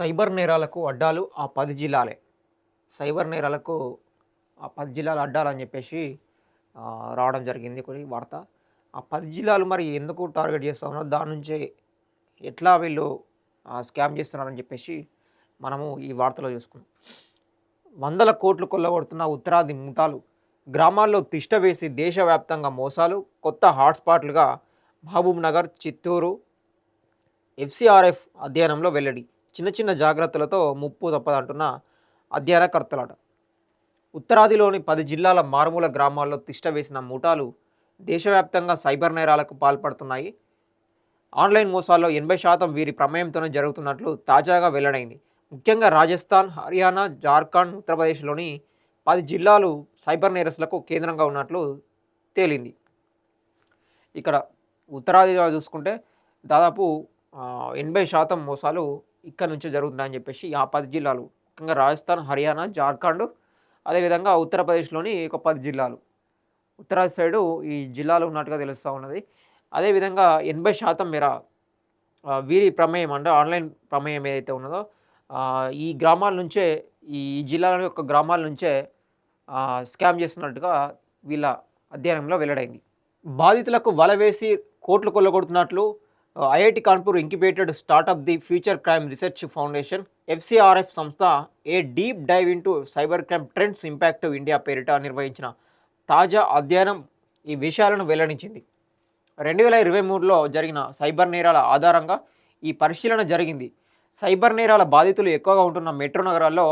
Cyber నేరాలకు అడ్డాలు ఆ పది జిల్లాలే. సైబర్ నేరాలకు ఆ పది జిల్లాలు అడ్డాలని చెప్పేసి రావడం జరిగింది కొన్ని వార్త. ఆ పది జిల్లాలు మరి ఎందుకు టార్గెట్ చేస్తామో దాని నుంచే ఎట్లా వీళ్ళు స్కామ్ చేస్తున్నారని చెప్పేసి మనము ఈ వార్తలో చూసుకున్నాం వందల కోట్లు కొల్లగొడుతున్న ఉత్తరాది ముఠాలు గ్రామాల్లో తిష్ట వేసి దేశవ్యాప్తంగా మోసాలు కొత్త హాట్స్పాట్లుగా మహబూబ్ నగర్ చిత్తూరు ఎఫ్సిఆర్ఎఫ్ అధ్యయనంలో వెల్లడి. చిన్న చిన్న జాగ్రత్తలతో ముప్పు తప్పదంటున్న అధ్యయనకర్తలట. ఉత్తరాదిలోని పది జిల్లాల మారుమూల గ్రామాల్లో తిష్ట వేసిన ముఠాలు దేశవ్యాప్తంగా సైబర్ నేరాలకు పాల్పడుతున్నాయి. ఆన్లైన్ మోసాల్లో ఎనభై శాతం వీరి ప్రమేయంతోనే జరుగుతున్నట్లు తాజాగా వెల్లడైంది. ముఖ్యంగా రాజస్థాన్ హర్యానా జార్ఖండ్ ఉత్తరప్రదేశ్లోని పది జిల్లాలు సైబర్ నేరస్లకు కేంద్రంగా ఉన్నట్లు తేలింది. ఇక్కడ ఉత్తరాదిలో చూసుకుంటే దాదాపు ఎనభై శాతం మోసాలు ఇక్కడ నుంచే జరుగుతున్నాయని చెప్పేసి ఆ పది జిల్లాలు. ముఖ్యంగా రాజస్థాన్ హర్యానా జార్ఖండ్ అదేవిధంగా ఉత్తరప్రదేశ్లోని ఒక పది జిల్లాలు. ఉత్తరాది సైడు ఈ జిల్లాలు ఉన్నట్టుగా తెలుస్తూ ఉన్నది. అదేవిధంగా ఎనభై శాతం మేర వీరి ప్రమేయం అంటే ఆన్లైన్ ప్రమేయం ఏదైతే ఉన్నదో ఈ గ్రామాల నుంచే ఈ జిల్లాల యొక్క గ్రామాల నుంచే స్కామ్ చేస్తున్నట్టుగా వీళ్ళ అధ్యయనంలో వెల్లడైంది. బాధితులకు వల వేసి కోట్లు కొల్లగొడుతున్నట్లు IIT Kanpur incubated startup the future crime research foundation FCRF సంస్థ a deep dive into cyber crime trends impact India పేరిట నిర్వహించిన తాజా అధ్యయనం ఈ విషయాలను వెల్లడించింది. రెండు వేల ఇరవై మూడులో జరిగిన సైబర్ నేరాల ఆధారంగా ఈ పరిశీలన జరిగింది. సైబర్ నేరాల బాధితులు ఎక్కువగా ఉంటున్న మెట్రో నగరాల్లో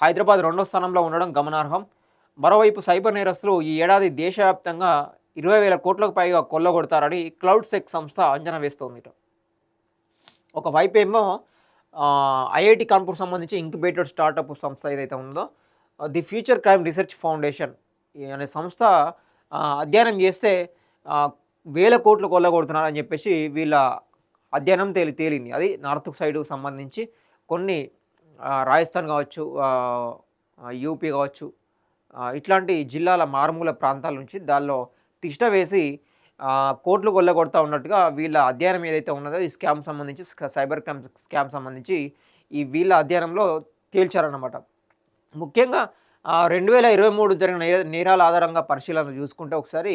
హైదరాబాద్ రెండో స్థానంలో ఉండడం గమనార్హం. మరోవైపు సైబర్ నేరస్తులు ఈ ఏడాది దేశవ్యాప్తంగా ఇరవై వేల కోట్లకు పైగా కొల్లగొడతారని క్లౌడ్ సెక్ సంస్థ అంచనా వేస్తోంది ఒకవైపు ఏమో ఐఐటి కాన్పూర్ సంబంధించి ఇంక్యుబేటెడ్ స్టార్టప్ సంస్థ ఏదైతే ఉందో the future crime research foundation అనే సంస్థ అధ్యయనం చేస్తే వేల కోట్లు కొల్లగొడుతున్నారని చెప్పేసి వీళ్ళ అధ్యయనం తేలి తేలింది. అది నార్త్ సైడ్కు సంబంధించి కొన్ని రాజస్థాన్ కావచ్చు యూపీ కావచ్చు ఇట్లాంటి జిల్లాల మారుమూల ప్రాంతాల నుంచి దానిలో తిష్ట వేసి కోట్లు కొల్లగొడతా ఉన్నట్టుగా వీళ్ళ అధ్యయనం ఏదైతే ఉన్నదో ఈ స్కామ్ సంబంధించి సైబర్ క్రైమ్ స్కామ్ సంబంధించి ఈ వీళ్ళ అధ్యయనంలో తేల్చారన్నమాట. ముఖ్యంగా రెండు వేల ఇరవై మూడు జరిగిన నేరాల ఆధారంగా పరిశీలన చూసుకుంటే ఒకసారి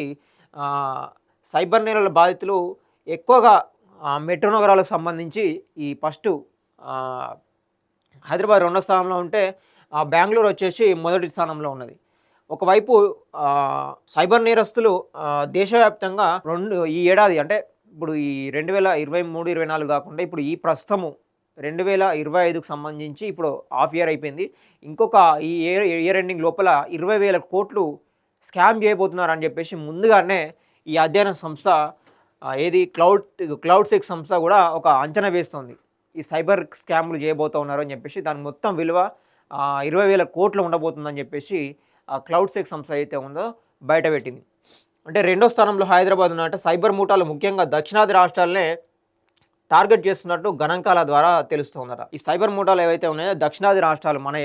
సైబర్ నేరాల బాధితులు ఎక్కువగా మెట్రో నగరాలకు సంబంధించి ఈ ఫస్ట్ హైదరాబాద్ రెండో స్థానంలో ఉంటే ఆ, బెంగళూరు వచ్చేసి మొదటి స్థానంలో ఉన్నది. ఒకవైపు సైబర్ నేరస్తులు దేశవ్యాప్తంగా రెండు ఈ ఏడాది అంటే ఇప్పుడు ఈ రెండు వేల ఇరవై మూడు ఇరవై నాలుగు కాకుండా ఇప్పుడు ఈ ప్రస్తుతము రెండు వేల ఇరవై ఐదుకు సంబంధించి ఇప్పుడు హాఫ్ ఇయర్ అయిపోయింది. ఇంకొక ఈ ఇయర్ ఇయర్ ఎండింగ్ లోపల ఇరవై వేల కోట్లు స్కామ్ చేయబోతున్నారని చెప్పేసి ముందుగానే ఈ అధ్యయన సంస్థ ఏది క్లౌడ్ క్లౌడ్ సెక్ సంస్థ కూడా ఒక అంచనా వేస్తోంది. ఈ సైబర్ స్కామ్లు చేయబోతూ ఉన్నారు అని చెప్పేసి దాని మొత్తం విలువ ఇరవై వేల కోట్లు ఉండబోతుందని చెప్పేసి ఆ క్లౌడ్ సెక్ సంస్థ అయితే ఉందో బయటపెట్టింది అంటే రెండో స్థానంలో హైదరాబాద్ ఉన్నట్టు సైబర్ మూటాలు ముఖ్యంగా దక్షిణాది రాష్ట్రాలనే టార్గెట్ చేస్తున్నట్టు గణాంకాల ద్వారా తెలుస్తుందట. ఈ సైబర్ మూటాలు ఏవైతే ఉన్నాయో దక్షిణాది రాష్ట్రాలు మన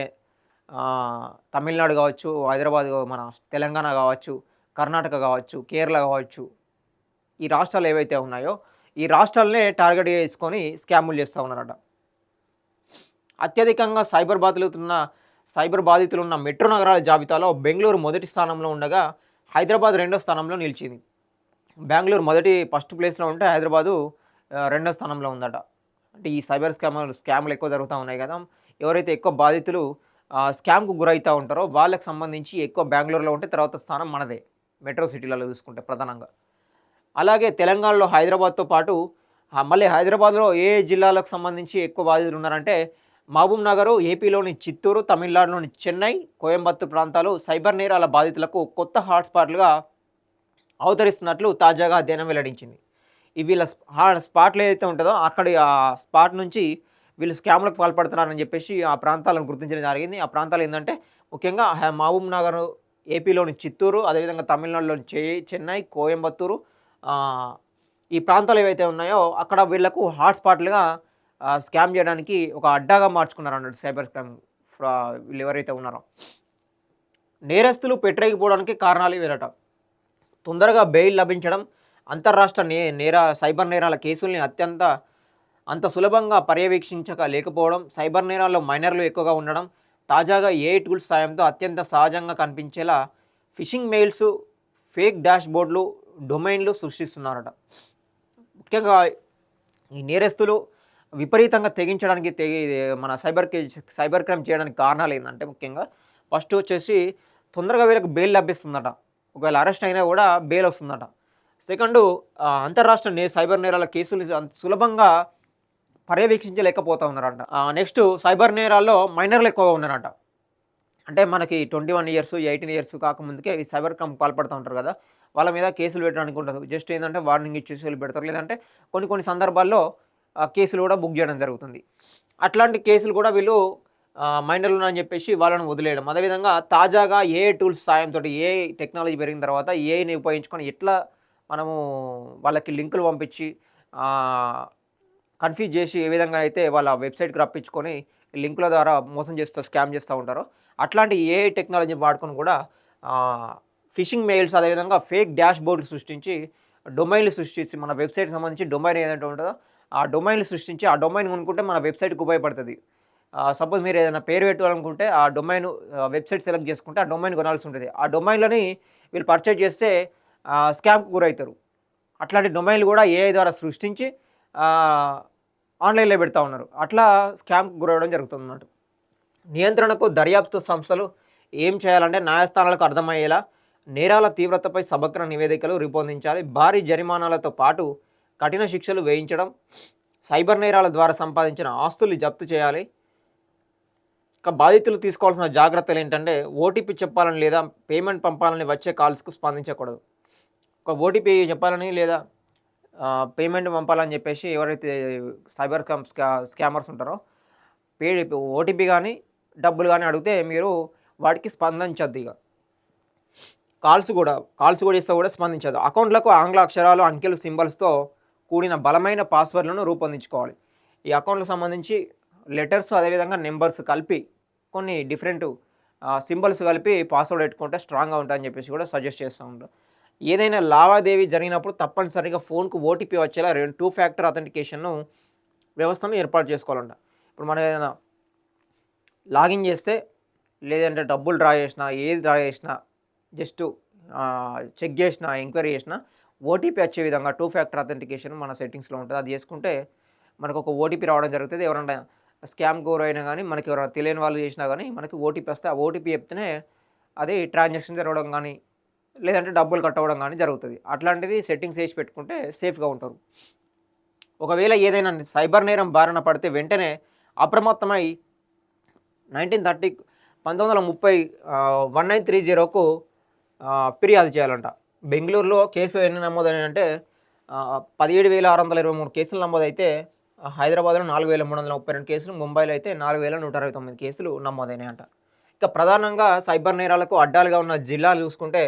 తమిళనాడు కావచ్చు హైదరాబాద్ మన తెలంగాణ కావచ్చు కర్ణాటక కావచ్చు కేరళ కావచ్చు ఈ రాష్ట్రాలు ఏవైతే ఉన్నాయో ఈ రాష్ట్రాలనే టార్గెట్ చేసుకొని స్కాములు చేస్తూ ఉన్నారట. అత్యధికంగా సైబర్ బాధితులున్న సైబర్ బాధితులు ఉన్న మెట్రో నగరాల జాబితాలో బెంగళూరు మొదటి స్థానంలో ఉండగా హైదరాబాద్ రెండో స్థానంలో నిలిచింది. బెంగళూరు మొదటి ఫస్ట్ ప్లేస్లో ఉంటే హైదరాబాదు రెండో స్థానంలో ఉందట. అంటే ఈ సైబర్ స్కామ్లు స్కామ్లు ఎక్కువ జరుగుతూ ఉన్నాయి కదా. ఎవరైతే ఎక్కువ బాధితులు స్కామ్కు గురవుతూ ఉంటారో వాళ్ళకి సంబంధించి ఎక్కువ బెంగళూరులో ఉంటే తర్వాత స్థానం మనదే. మెట్రో సిటీలలో చూసుకుంటే ప్రధానంగా. అలాగే తెలంగాణలో హైదరాబాద్తో పాటు మళ్ళీ హైదరాబాద్లో ఏ జిల్లాలకు సంబంధించి ఎక్కువ బాధితులు ఉన్నారంటే మహబూబ్ నగర్ ఏపీలోని చిత్తూరు తమిళనాడులోని చెన్నై కోయంబత్తూరు ప్రాంతాలు సైబర్ నేరాల బాధితులకు కొత్త హాట్స్పాట్లుగా అవతరిస్తున్నట్లు తాజాగా అధ్యయనం వెల్లడించింది. వీళ్ళ స్ప- స్పాట్లు ఏదైతే ఉంటుందో అక్కడ ఆ స్పాట్ నుంచి వీళ్ళు స్కామ్లకు పాల్పడుతున్నారని చెప్పేసి ఆ ప్రాంతాలను గుర్తించడం జరిగింది. ఆ ప్రాంతాలు ఏంటంటే ముఖ్యంగా మహబూబ్ నగర్ ఏపీలోని చిత్తూరు అదేవిధంగా తమిళనాడులోని చె చెన్నై కోయంబత్తూరు ఈ ప్రాంతాలు ఏవైతే ఉన్నాయో అక్కడ వీళ్ళకు హాట్స్పాట్లుగా స్కామ్ చేయడానికి ఒక అడ్డాగా మార్చుకున్నారు అన్నట్టు సైబర్ స్కామ్ ఫ్రా- వీళ్ళు ఎవరైతే ఉన్నారో. నేరస్తులు పెట్టరేగిపోవడానికి కారణాలు వేరట తొందరగా బెయిల్ లభించడం అంతర్రాష్ట్ర నే నేర సైబర్ నేరాల కేసుల్ని అత్యంత అంత సులభంగా పర్యవేక్షించక లేకపోవడం సైబర్ నేరాల్లో మైనర్లు ఎక్కువగా ఉండడం తాజాగా ఏ టూల్స్ సాయంతో అత్యంత సహజంగా కనిపించేలా ఫిషింగ్ మెయిల్స్ ఫేక్ డాష్ బోర్డులు డొమైన్లు సృష్టిస్తున్నారట. ముఖ్యంగా ఈ నేరస్తులు విపరీతంగా తెగించడానికి తెగి మన సైబర్ సైబర్ క్రైమ్ చేయడానికి కారణాలు ఏంటంటే ముఖ్యంగా ఫస్ట్ వచ్చేసి తొందరగా వీళ్ళకి బెయిల్ లభిస్తుందట. ఒకవేళ అరెస్ట్ అయినా కూడా బెయిల్ వస్తుందట. సెకండ్ అంతరాష్ట్ర నే సైబర్ నేరాల కేసులు సులభంగా పర్యవేక్షించలేకపోతా ఉన్నారంట. నెక్స్ట్ సైబర్ నేరాల్లో మైనర్లు ఎక్కువగా ఉన్నారంట. అంటే మనకి twenty one years eighteen years కాకముందుకే ఈ సైబర్ క్రైమ్ పాల్పడుతూ ఉంటారు కదా. వాళ్ళ మీద కేసులు పెట్టడానికి ఉండదు. జస్ట్ ఏంటంటే వార్నింగ్ ఇచ్చేసి వీళ్ళు పెడతారు. లేదంటే కొన్ని కొన్ని సందర్భాల్లో కేసులు కూడా బుక్ చేయడం జరుగుతుంది. అట్లాంటి కేసులు కూడా వీళ్ళు మైనర్లు అని చెప్పేసి వాళ్ళని వదిలేయడం. అదేవిధంగా తాజాగా ఏ టూల్స్ సాయంతో ఏ టెక్నాలజీ పెరిగిన తర్వాత ఏని ఉపయోగించుకొని ఎట్లా మనము వాళ్ళకి లింకులు పంపించి కన్ఫ్యూజ్ చేసి ఏ విధంగా అయితే వాళ్ళ వెబ్సైట్కి రప్పించుకొని లింకుల ద్వారా మోసం చేస్తూ స్కామ్ చేస్తూ ఉంటారో అట్లాంటి ఏ టెక్నాలజీ వాడుకొని కూడా ఫిషింగ్ మెయిల్స్ అదేవిధంగా ఫేక్ డాష్ బోర్డులు సృష్టించి డొమైన్లు సృష్టించి మన వెబ్సైట్కి సంబంధించి డొమైన్ ఏదైతే ఉంటుందో ఆ డొమైన్లు సృష్టించి ఆ డొమైన్ కొనుక్కుంటే మన వెబ్సైట్కి ఉపయోగపడుతుంది. సపోజ్ మీరు ఏదైనా పేరు పెట్టాలనుకుంటే ఆ డొమైన్ వెబ్సైట్ సెలెక్ట్ చేసుకుంటే ఆ డొమైన్ కొనాల్సి ఉంటుంది. ఆ డొమైన్లని వీళ్ళు పర్చేజ్ చేస్తే స్కామ్కి గురవుతారు. అట్లాంటి డొమైన్లు కూడా ఏఐ ద్వారా సృష్టించి ఆన్లైన్లో పెడతా ఉన్నారు. అట్లా స్కామ్కి గురవడం జరుగుతుంది నియంత్రణకు దర్యాప్తు సంస్థలు ఏం చేయాలంటే న్యాయస్థానాలకు అర్థమయ్యేలా నేరాల తీవ్రతపై సమగ్ర నివేదికలు రూపొందించాలి. భారీ జరిమానాలతో పాటు కఠిన శిక్షలు వేయించడం సైబర్ నేరాల ద్వారా సంపాదించిన ఆస్తులు జప్తు చేయాలి. ఇక బాధితులు తీసుకోవాల్సిన జాగ్రత్తలు ఏంటంటే ఓటీపీ చెప్పాలని లేదా పేమెంట్ పంపాలని వచ్చే కాల్స్కు స్పందించకూడదు. ఒక ఓటీపీ చెప్పాలని లేదా పేమెంట్ పంపాలని చెప్పేసి ఎవరైతే సైబర్ క్రైమ్ స్కా స్కామర్స్ ఉంటారో పే ఓటీపీ కానీ డబ్బులు కానీ అడిగితే మీరు వాటికి స్పందించద్దు ఇక. కాల్స్ కూడా కాల్స్ కూడా ఇస్తే కూడా స్పందించదు అకౌంట్లకు ఆంగ్ల అక్షరాలు అంకెలు సింబల్స్తో కూడిన బలమైన పాస్వర్డ్లను రూపొందించుకోవాలి. ఈ అకౌంట్లకు సంబంధించి లెటర్స్ అదేవిధంగా నెంబర్స్ కలిపి కొన్ని డిఫరెంట్ సింబల్స్ కలిపి పాస్వర్డ్ పెట్టుకుంటే స్ట్రాంగ్గా ఉంటాయని చెప్పేసి కూడా సజెస్ట్ చేస్తూ ఉంటారు. ఏదైనా లావాదేవీ జరిగినప్పుడు తప్పనిసరిగా ఫోన్కు ఓటీపీ వచ్చేలా రెండు టూ ఫ్యాక్టర్ అథెంటికేషన్ను వ్యవస్థను ఏర్పాటు చేసుకోవాలంట. ఇప్పుడు మనం ఏదైనా లాగిన్ చేస్తే లేదంటే డబ్బులు డ్రా చేసినా ఏది డ్రా చేసినా జస్ట్ చెక్ చేసినా ఎంక్వైరీ చేసినా ఓటీపీ వచ్చే విధంగా టూ ఫ్యాక్టర్ అథెంటికేషన్ మన సెట్టింగ్స్లో ఉంటుంది. అది చేసుకుంటే మనకు ఒక ఓటీపీ రావడం జరుగుతుంది. ఎవరైనా స్కామ్ కోర్ అయినా కానీ మనకి ఎవరైనా తెలియని వాళ్ళు చేసినా కానీ మనకి ఓటీపీ వస్తే ఆ ఓటీపీ చెప్తేనే అది ట్రాన్సాక్షన్ జరగడం కానీ లేదంటే డబ్బులు కట్ అవ్వడం కానీ జరుగుతుంది. అట్లాంటిది సెట్టింగ్స్ వేసి పెట్టుకుంటే సేఫ్గా ఉంటారు. ఒకవేళ ఏదైనా సైబర్ నేరం బారిన పడితే వెంటనే అప్రమత్తమై నైన్టీన్ థర్టీ పంతొమ్మిది వందల ముప్పై వన్ నైన్ త్రీ జీరోకు ఫిర్యాదు చేయాలంట. బెంగళూరులో కేసు ఎన్ని నమోదైనాయి అంటే పదిహేడు వేల ఆరు వందల ఇరవై మూడు కేసులు నమోదైతే హైదరాబాద్లో నాలుగు వేల మూడు వందల ముప్పై రెండు కేసులు ముంబైలో అయితే నాలుగు వేల నూట అరవై తొమ్మిది కేసులు నమోదైనాయంట. ఇక ప్రధానంగా సైబర్ నేరాలకు అడ్డాలుగా ఉన్న జిల్లాలు చూసుకుంటే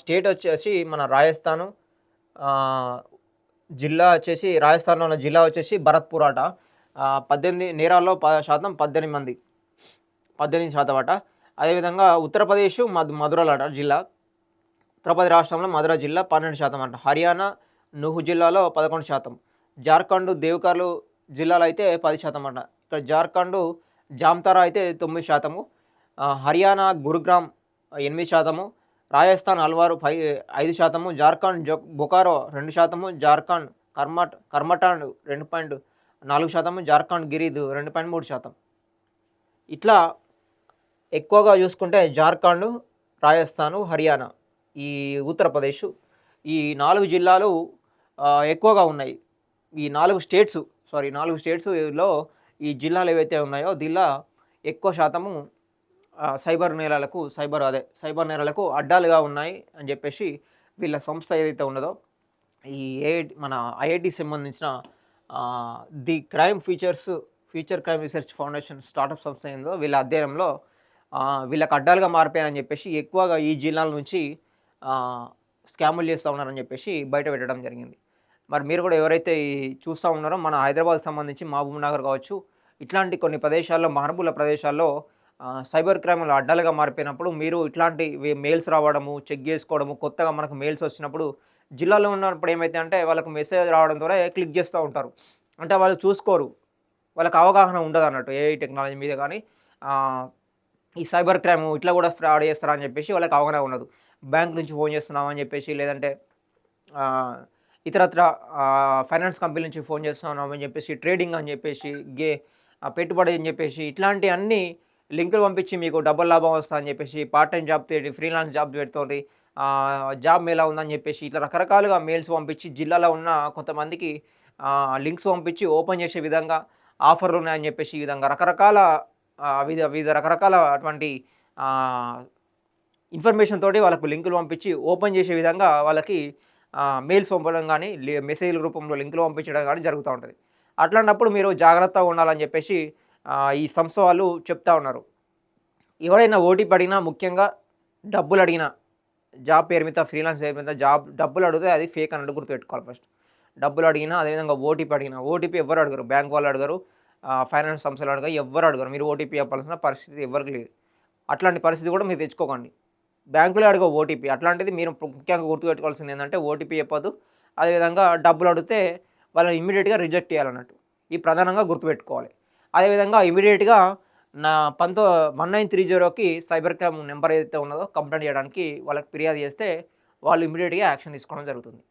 స్టేట్ వచ్చేసి మన రాజస్థాను జిల్లా వచ్చేసి రాజస్థాన్లో ఉన్న జిల్లా వచ్చేసి భరత్పూర్ అట పద్దెనిమిది నేరాల్లో ప శాతం పద్దెనిమిది మంది పద్దెనిమిది శాతం అట. అదేవిధంగా ఉత్తరప్రదేశ్ మధు మధురల అట జిల్లా. ఉత్తరప్రదేశ్ రాష్ట్రంలో మధుర జిల్లా పన్నెండు శాతం అంట. హర్యానా నుహు జిల్లాలో పదకొండు శాతం. జార్ఖండ్ దేవకర్లు జిల్లాలో అయితే పది శాతం అంట. ఇక్కడ జార్ఖండ్ జామ్తారా అయితే తొమ్మిది శాతము. హర్యానా గురుగ్రామ్ ఎనిమిది శాతము. రాజస్థాన్ అల్వారు పై ఐదు శాతము. జార్ఖండ్ జో బొకారో రెండు శాతము. జార్ఖండ్ కర్మట్ కర్మటాండ్ రెండు పాయింట్ నాలుగు శాతము. జార్ఖండ్ గిరిద్ రెండు పాయింట్ మూడు శాతం. ఇట్లా ఎక్కువగా చూసుకుంటే జార్ఖండ్ రాజస్థాను హర్యానా. ఈ ఉత్తరప్రదేశ్ ఈ నాలుగు జిల్లాలు ఎక్కువగా ఉన్నాయి. ఈ నాలుగు స్టేట్స్ సారీ నాలుగు స్టేట్స్లో ఈ జిల్లాలు ఏవైతే ఉన్నాయో దీనిలో ఎక్కువ శాతము సైబర్ నేరాలకు సైబర్ అదే సైబర్ నేరాలకు అడ్డాలుగా ఉన్నాయి అని చెప్పేసి వీళ్ళ సంస్థ ఏదైతే ఉన్నదో ఈ ఏ మన ఐఐటి సంబంధించిన the crime features future crime research foundation startup సంస్థ ఏందో వీళ్ళ అధ్యయనంలో వీళ్ళకు వీళ్ళకి అడ్డాలుగా మారిపోయాయని చెప్పేసి ఎక్కువగా ఈ జిల్లాల నుంచి స్కాములు చేస్తూ ఉన్నారని చెప్పేసి బయట పెట్టడం జరిగింది. మరి మీరు కూడా ఎవరైతే చూస్తూ ఉన్నారో మన హైదరాబాద్ సంబంధించి మహబూబ్ నగర్ కావచ్చు ఇట్లాంటి కొన్ని ప్రదేశాల్లో మహబూల ప్రదేశాల్లో సైబర్ క్రైమ్లు అడ్డాలుగా మారిపోయినప్పుడు మీరు ఇట్లాంటి మెయిల్స్ రావడము చెక్ చేసుకోవడము కొత్తగా మనకు మెయిల్స్ వచ్చినప్పుడు జిల్లాలో ఉన్నప్పుడు ఏమైతే అంటే వాళ్ళకు మెసేజ్ రావడం ద్వారా క్లిక్ చేస్తూ ఉంటారు. అంటే వాళ్ళు చూసుకోరు. వాళ్ళకి అవగాహన ఉండదు అన్నట్టు ఏఐ టెక్నాలజీ మీద కానీ ఈ సైబర్ క్రైమ్ ఇట్లా కూడా ఫ్రాడ్ చేస్తారా అని చెప్పేసి వాళ్ళకి అవగాహన ఉండదు. బ్యాంక్ నుంచి ఫోన్ చేస్తున్నామని చెప్పేసి లేదంటే ఇతరత్ర ఫైనాన్స్ కంపెనీ నుంచి ఫోన్ చేస్తున్నాం అని చెప్పేసి ట్రేడింగ్ అని చెప్పేసి గే పెట్టుబడి అని చెప్పేసి ఇట్లాంటి అన్ని లింకులు పంపించి మీకు డబుల్ లాభం వస్తా అని చెప్పేసి పార్ట్ టైం జాబ్ తేడి ఫ్రీలాన్స్ జాబ్ పెడుతుంది. జాబ్ మేలా ఉందని చెప్పేసి ఇట్లా రకరకాలుగా మెయిల్స్ పంపించి జిల్లాలో ఉన్న కొంతమందికి లింక్స్ పంపించి ఓపెన్ చేసే విధంగా ఆఫర్లు ఉన్నాయని చెప్పేసి ఈ విధంగా రకరకాల వివిధ వివిధ రకరకాల అటువంటి ఇన్ఫర్మేషన్ తోటి వాళ్ళకు లింకులు పంపించి ఓపెన్ చేసే విధంగా వాళ్ళకి మెయిల్స్ పంపడం కానీ మెసేజ్ల రూపంలో లింకులు పంపించడం కానీ జరుగుతూ ఉంటుంది. అట్లాంటప్పుడు మీరు జాగ్రత్తగా ఉండాలని చెప్పేసి ఈ సంస్థ వాళ్ళు చెప్తా ఉన్నారు. ఎవరైనా ఓటీపీ అడిగినా ముఖ్యంగా డబ్బులు అడిగినా జాబ్ పేరు మీద ఫ్రీలాన్స్ పేరు మీద జాబ్ డబ్బులు అడిగితే అది ఫేక్ అన్నట్టు గుర్తుపెట్టుకోవాలి ఫస్ట్. డబ్బులు అడిగినా అదేవిధంగా ఓటీపీ అడిగినా ఓటీపీ ఎవరు అడగరు. బ్యాంక్ వాళ్ళు అడగరు ఫైనాన్స్ సంస్థలు అడగరు ఎవరు అడగరు. మీరు ఓటీపీ చెప్పాల్సిన పరిస్థితి ఎవరికి లేదు. అట్లాంటి పరిస్థితి కూడా మీరు తెచ్చుకోకండి. బ్యాంకులో అడగ ఓటీపీ అట్లాంటిది మీరు ముఖ్యంగా గుర్తుపెట్టుకోవాల్సింది ఏంటంటే ఓటీపీ చెప్పదు అదేవిధంగా డబ్బులు అడిగితే వాళ్ళని ఇమీడియట్గా రిజెక్ట్ చేయాలన్నట్టు. ఈ ప్రధానంగా గుర్తుపెట్టుకోవాలి. అదేవిధంగా ఇమీడియట్గా నా పంతో వన్ నైన్ త్రీ జీరోకి సైబర్ క్రైమ్ నెంబర్ ఏదైతే ఉన్నదో కంప్లైంట్ చేయడానికి వాళ్ళకి ఫిర్యాదు చేస్తే వాళ్ళు ఇమీడియట్గా యాక్షన్ తీసుకోవడం జరుగుతుంది.